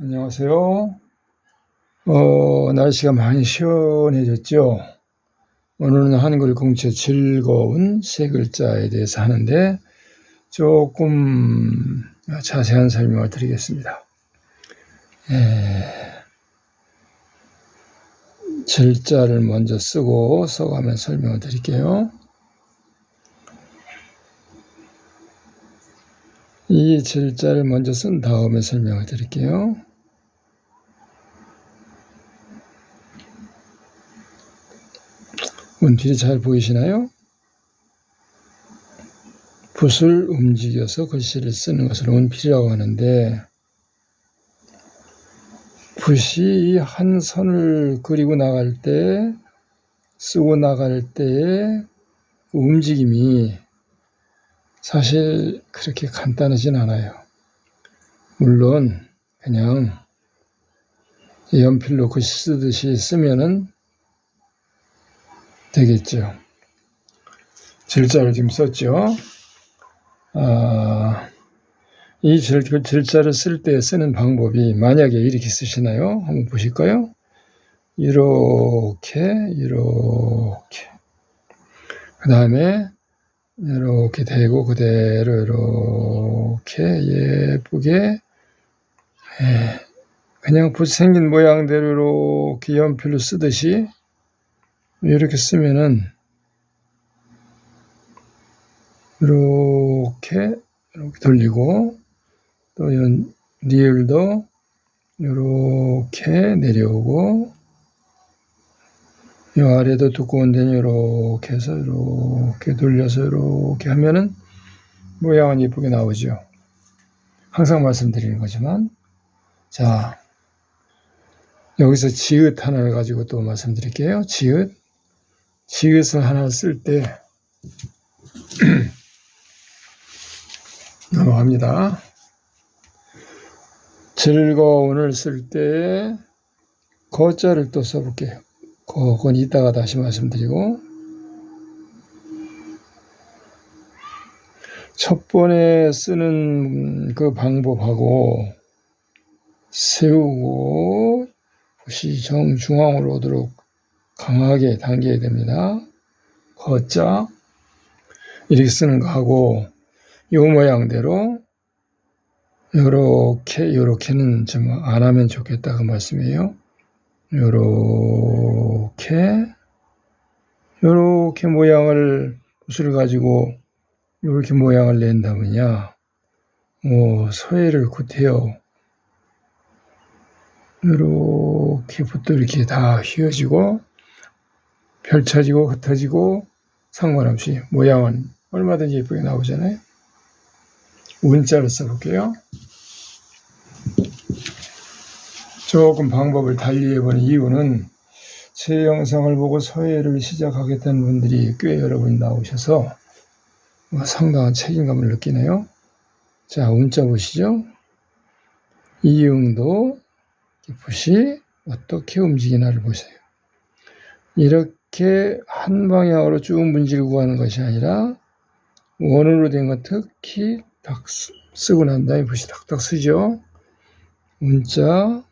안녕하세요. 어, 날씨가 많이 시원해졌죠? 오늘은 한글 공채 즐거운 세 글자에 대해서 하는데 조금 자세한 설명을 드리겠습니다. 에, 절자를 먼저 쓰고 써가면 설명을 드릴게요. 이 절자를 먼저 쓴 다음에 설명을 드릴게요. 원필이 잘 보이시나요? 붓을 움직여서 글씨를 쓰는 것을 원필이라고 하는데 붓이 한 선을 그리고 나갈 때 쓰고 나갈 때의 그 움직임이 사실 그렇게 간단하진 않아요. 물론 그냥 연필로 글씨 쓰듯이 쓰면은 되겠죠. 질자를 지금 썼죠. 아, 이 질, 질자를 쓸 때 쓰는 방법이 만약에 이렇게 쓰시나요? 한번 보실까요? 이렇게, 이렇게. 그 다음에 이렇게 대고 그대로 이렇게 예쁘게 예, 그냥 붓 생긴 모양대로 이렇게 연필로 쓰듯이 이렇게 쓰면은 이렇게 이렇게 돌리고 또 연, 리을도 이렇게 내려오고 이 아래도 두꺼운 데는 이렇게 해서 이렇게 돌려서 이렇게 하면은 모양은 예쁘게 나오죠. 항상 말씀드리는 거지만 자 여기서 지읒 하나를 가지고 또 말씀드릴게요. 지읒 지읒을 하나 쓸 때 넘어갑니다. 즐거운을 쓸 때 거자를 또 써볼게요. 그건 이따가 다시 말씀드리고 첫 번에 쓰는 그 방법하고 세우고 붓이 정중앙으로 오도록 강하게 당겨야 됩니다. 거자 이렇게 쓰는 거하고 이 모양대로 요렇게 요렇게는 좀 안 하면 좋겠다 그 말씀이에요. 요렇게 요렇게 모양을 붓을 가지고 요렇게 모양을 낸다면야 뭐 서해를 굿해요. 요렇게 붓도 이렇게 다 휘어지고 펼쳐지고 흩어지고 상관없이 모양은 얼마든지 예쁘게 나오잖아요. 운자를 써볼게요. 조금 방법을 달리 해보는 이유는 제 영상을 보고 서예를 시작하겠다는 분들이 꽤 여러분 나오셔서 상당한 책임감을 느끼네요. 자, 운자 보시죠. 이응도 붓이 어떻게 움직이나를 보세요. 이렇게 한 방향으로 쭉 가는 것이 아니라 원으로 된 건 특히 딱 쓰고 난 다음에 붓이 탁탁 쓰죠. 문자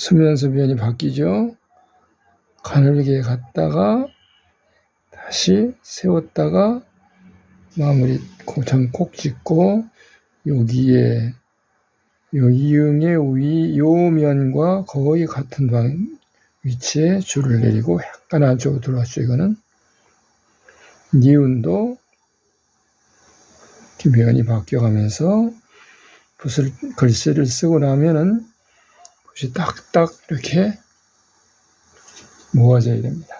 쓰면서 면이 바뀌죠. 가늘게 갔다가 다시 세웠다가 마무리 고참 콕 찍고 여기에 요 이응의 위, 요 면과 거의 같은 방, 위치에 줄을 내리고 약간 안쪽으로 들어왔죠, 이거는. 니은도 면이 바뀌어가면서 붓을, 글씨를 쓰고 나면은 붓이 딱딱 이렇게 모아져야 됩니다.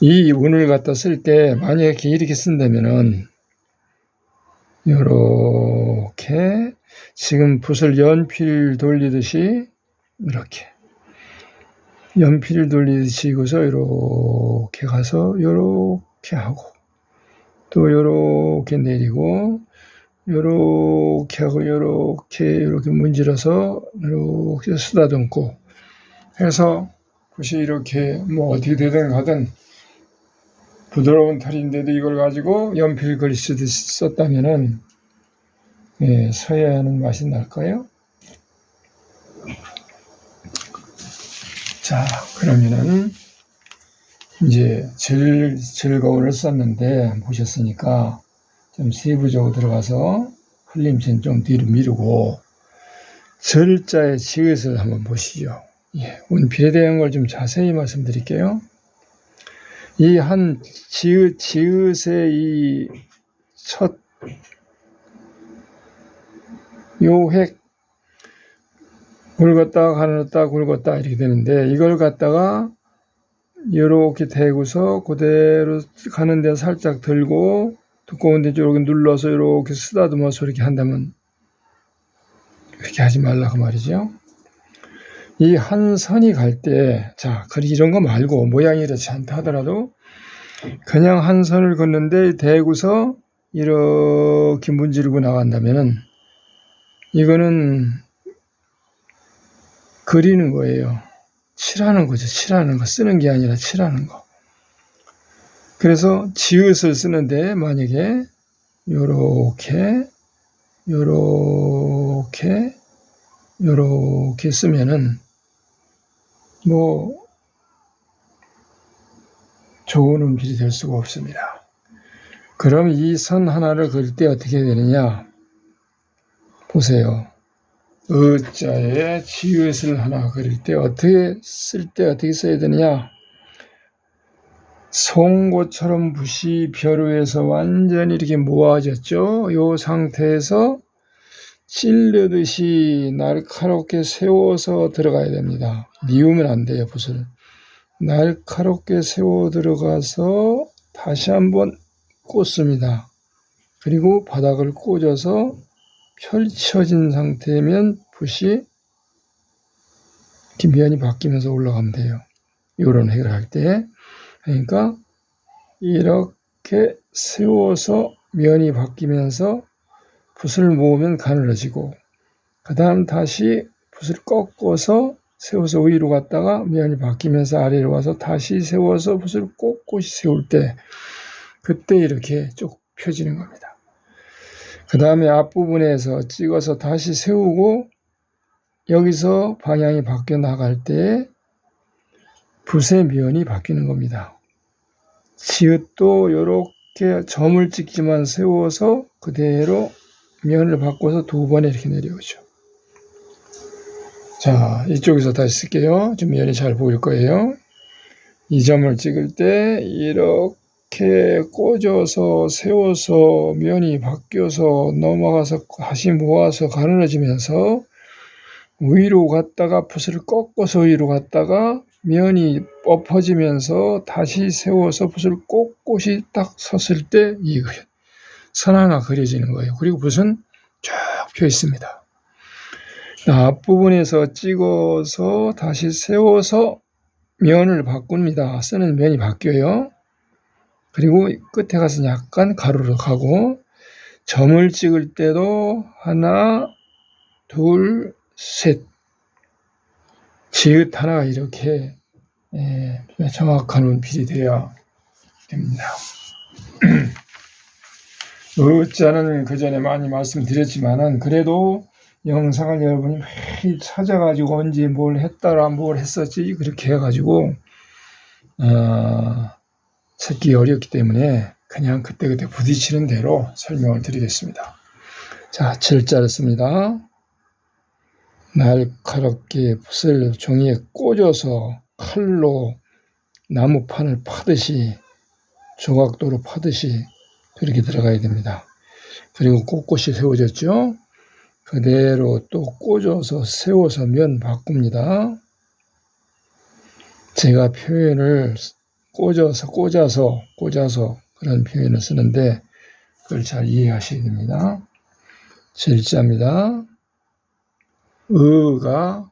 이 운을 갖다 쓸 때 만약에 이렇게 쓴다면은 이렇게 지금 붓을 연필 돌리듯이 이렇게 연필 돌리듯이 이고서 이렇게 가서 이렇게 하고 또 이렇게 내리고 이렇게 하고 이렇게 이렇게 문질러서 이렇게 쓰다듬고 해서 붓이 이렇게 뭐 어떻게 되든 가든 부드러운 털인데도 이걸 가지고 연필 글씨 쓰듯이 썼다면은 예, 서야 하는 맛이 날까요? 자, 그러면은 이제 절, 즐거운을 썼는데 보셨으니까 좀 세부적으로 들어가서 흘림체는 좀 뒤로 미루고 절자의 지읒을 한번 보시죠. 예, 운필에 대한 걸 좀 자세히 말씀드릴게요. 이 한 지읒, 지읒의 이 첫 요획 굵었다 가늘었다 굵었다 이렇게 되는데 이걸 갖다가 이렇게 대고서 그대로 가는 데 살짝 들고 두꺼운 데 이렇게 눌러서 이렇게 쓰다듬어서 이렇게 한다면 그렇게 하지 말라고 말이죠. 이 한 선이 갈 때, 자, 그리 이런 거 말고 모양이 이렇지 않다 하더라도 그냥 한 선을 걷는데 대고서 이렇게 문지르고 나간다면은 이거는 그리는 거예요. 칠하는 거죠. 칠하는 거. 쓰는 게 아니라 칠하는 거. 그래서 지읒을 쓰는데 만약에 요렇게 요렇게 요렇게 쓰면은 뭐 좋은 음질이 될 수가 없습니다. 그럼 이 선 하나를 그릴 때 어떻게 되느냐? 보세요. 어자에 지읒을 하나 그릴 때 어떻게 쓸 때 어떻게 써야 되느냐? 송곳처럼 붓이 벼루에서 완전히 이렇게 모아졌죠. 요 상태에서 찔르듯이 날카롭게 세워서 들어가야 됩니다. 미우면 안 돼요, 붓을. 날카롭게 세워 들어가서 다시 한번 꽂습니다. 그리고 바닥을 꽂아서 펼쳐진 상태면 붓이 뒷면이 바뀌면서 올라가면 돼요. 요런 핵을 할 때. 그러니까 이렇게 세워서 면이 바뀌면서 붓을 모으면 가늘어지고 그 다음 다시 붓을 꺾어서 세워서 위로 갔다가 면이 바뀌면서 아래로 와서 다시 세워서 붓을 꼿꼿이 세울 때 그때 이렇게 쭉 펴지는 겁니다. 그 다음에 앞부분에서 찍어서 다시 세우고 여기서 방향이 바뀌어 나갈 때 붓의 면이 바뀌는 겁니다. 지읒도 이렇게 점을 찍지만 세워서 그대로 면을 바꿔서 두 번에 이렇게 내려오죠. 자, 이쪽에서 다시 쓸게요. 좀 면이 잘 보일 거예요. 이 점을 찍을 때 이렇게 꽂아서 세워서 면이 바뀌어서 넘어가서 다시 모아서 가늘어지면서 위로 갔다가 붓을 꺾어서 위로 갔다가 면이 엎어지면서 다시 세워서 붓을 꼿꼿이 딱 섰을 때이선 하나 그려지는 거예요. 그리고 붓은 쭉펴 있습니다. 앞부분에서 찍어서 다시 세워서 면을 바꿉니다. 쓰는 면이 바뀌어요. 그리고 끝에 가서 약간 가로로 가고 점을 찍을 때도 하나, 둘, 셋. 지읒 하나가 이렇게 예, 정확한 운필이 되어야 됩니다. 어자는 그 전에 많이 말씀드렸지만은 그래도 영상을 여러분이 매일 찾아가지고 언제 뭘 했더라 뭘 했었지 그렇게 해가지고 어, 찾기 어렵기 때문에 그냥 그때그때 부딪히는 대로 설명을 드리겠습니다. 자, 절자를 씁니다. 날카롭게 붓을 종이에 꽂아서 칼로 나무판을 파듯이 조각도로 파듯이 그렇게 들어가야 됩니다. 그리고 꼿꼿이 세워졌죠. 그대로 또 꽂아서 세워서 면 바꿉니다. 제가 표현을 꽂아서 꽂아서 꽂아서 그런 표현을 쓰는데 그걸 잘 이해하셔야 됩니다. 절자입니다. 의가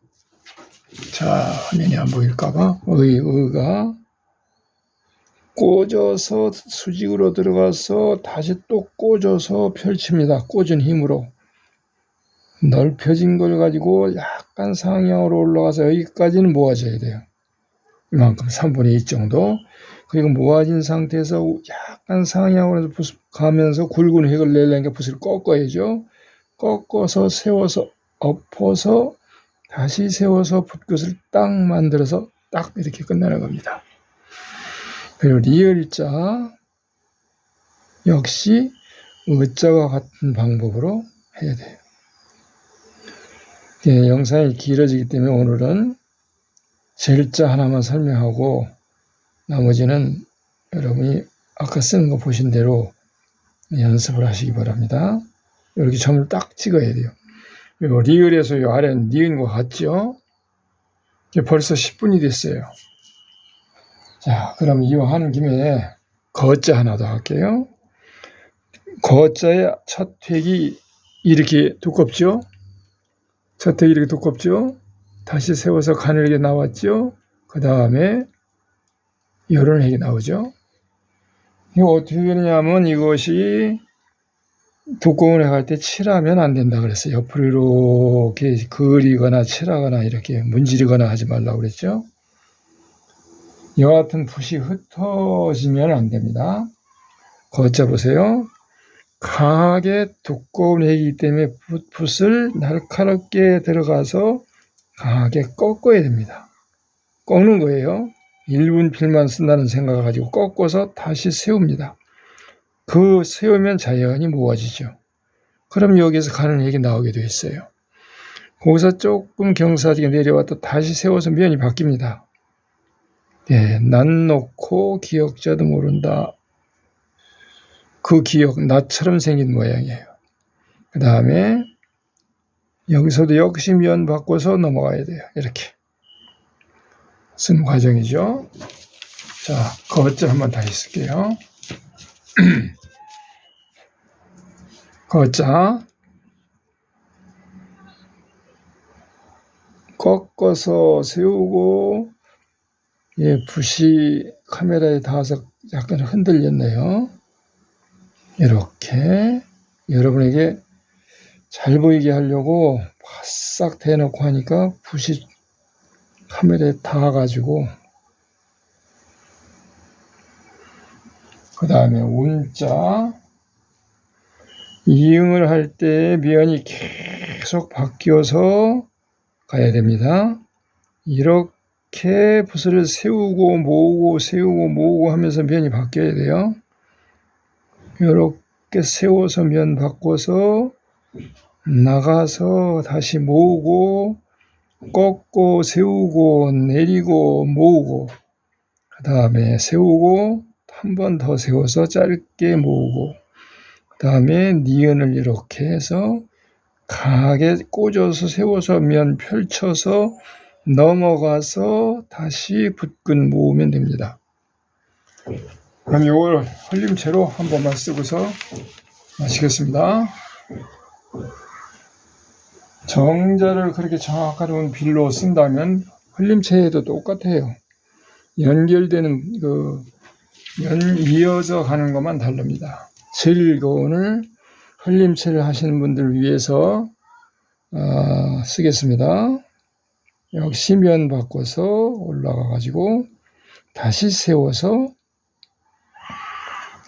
자 화면이 안 보일까봐 의 의가 꽂아서 수직으로 들어가서 다시 또 꽂아서 펼칩니다. 꽂은 힘으로 넓혀진 걸 가지고 약간 상향으로 올라가서 여기까지는 모아져야 돼요. 이만큼 3분의 2 정도. 그리고 모아진 상태에서 약간 상향으로 가면서 굵은 획을 내려니까 붓을 꺾어야죠. 꺾어서 세워서 엎어서 다시 세워서 붓끝을 딱 만들어서 딱 이렇게 끝나는 겁니다. 그리고 리을자 역시 의자와 같은 방법으로 해야 돼요. 예, 영상이 길어지기 때문에 오늘은 제일자 하나만 설명하고 나머지는 여러분이 아까 쓰는 거 보신 대로 연습을 하시기 바랍니다. 이렇게 점을 딱 찍어야 돼요. 요 리을에서 요 아래는 니은 것 같죠? 벌써 10분이 됐어요. 자, 그럼 이거 하는 김에 거자 하나 더 할게요. 거자의 첫 획이 이렇게 두껍죠? 첫 획이 이렇게 두껍죠? 다시 세워서 가늘게 나왔죠? 그 다음에 이런 획이 나오죠? 이거 어떻게 되느냐면 이것이 두꺼운 획할때 칠하면 안 된다 그랬어요. 옆으로 이렇게 그리거나 칠하거나 이렇게 문지르거나 하지 말라고 그랬죠? 여하튼 붓이 흩어지면 안 됩니다. 거자 보세요. 강하게 두꺼운 획이기 때문에 붓, 붓을 날카롭게 들어가서 강하게 꺾어야 됩니다. 꺾는 거예요. 1분 필만 쓴다는 생각을 가지고 꺾어서 다시 세웁니다. 그 세우면 자연히 모아지죠. 그럼 여기서 가는 획이 나오게 돼 있어요. 거기서 조금 경사지게 내려왔다 다시 세워서 면이 바뀝니다. 예, 난 놓고 기억자도 모른다. 그 기억, 나처럼 생긴 모양이에요. 그 다음에 여기서도 역시 면 바꿔서 넘어가야 돼요. 이렇게. 쓴 과정이죠. 자, 거자 한번 다시 쓸게요. 거자. 꺾어서 세우고, 예, 붓이 카메라에 닿아서 약간 흔들렸네요. 이렇게 여러분에게 잘 보이게 하려고 바싹 대놓고 하니까 붓이 카메라에 닿아가지고 그 다음에 운자 이응을 할때 면이 계속 바뀌어서 가야 됩니다. 이렇게 붓을 세우고 모으고 세우고 모으고 하면서 면이 바뀌어야 돼요. 이렇게 세워서 면 바꿔서 나가서 다시 모으고 꺾고 세우고 내리고 모으고 그 다음에 세우고 한 번 더 세워서 짧게 모으고 그 다음에 니은을 이렇게 해서 강하게 꽂아서 세워서 면 펼쳐서 넘어가서 다시 붓근 모으면 됩니다. 그럼 이걸 흘림체로 한 번만 쓰고서 마치겠습니다. 정자를 그렇게 정확한 빌로 쓴다면 흘림체에도 똑같아요. 연결되는 그 연 이어져 가는 것만 다릅니다. 즐거운을 흘림체를 하시는 분들 위해서 어, 쓰겠습니다. 역시 면 바꿔서 올라가 가지고 다시 세워서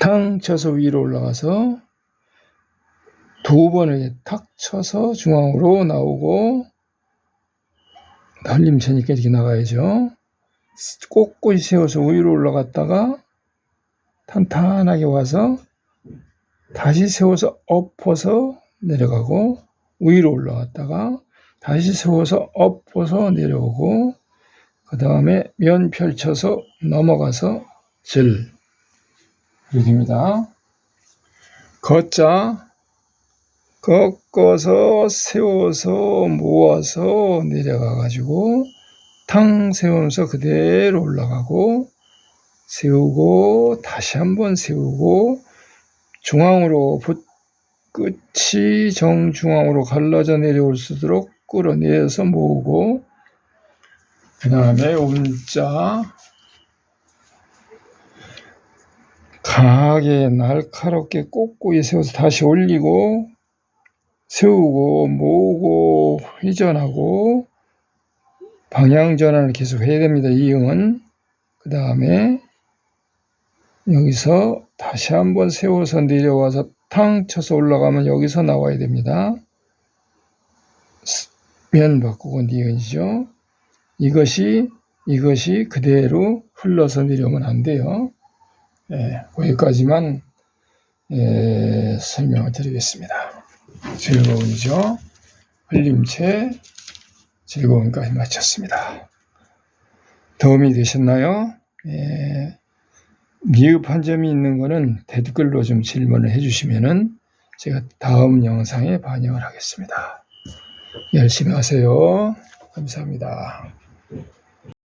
탕 쳐서 위로 올라가서 두 번을 탁 쳐서 중앙으로 나오고 날림체니까 이렇게 나가야죠. 꼿꼿이 세워서 위로 올라갔다가 탄탄하게 와서 다시 세워서 엎어서 내려가고 위로 올라갔다가 다시 세워서 엎어서 내려오고 그 다음에 면 펼쳐서 넘어가서 질 이렇게 됩니다. 걷자 꺾어서 세워서 모아서 내려가 가지고 탕 세우면서 그대로 올라가고 세우고 다시 한번 세우고 중앙으로 붓 끝이 정중앙으로 갈라져 내려올 수 있도록 끌어내서 모으고 그 다음에 운자 강하게 날카롭게 꼿꼿이 세워서 다시 올리고 세우고 모으고 회전하고 방향 전환을 계속 해야 됩니다. 이응은 그 다음에 여기서 다시 한번 세워서 내려와서 탕 쳐서 올라가면 여기서 나와야 됩니다. 면 바꾸고 니은이죠. 이것이 이것이 그대로 흘러서 내려오면 안 돼요. 예, 거기까지만 예, 설명을 드리겠습니다. 즐거운이죠. 흘림체 즐거운까지 마쳤습니다. 도움이 되셨나요? 예, 미흡한 점이 있는 거는 댓글로 좀 질문을 해주시면은 제가 다음 영상에 반영을 하겠습니다. 열심히 하세요. 감사합니다.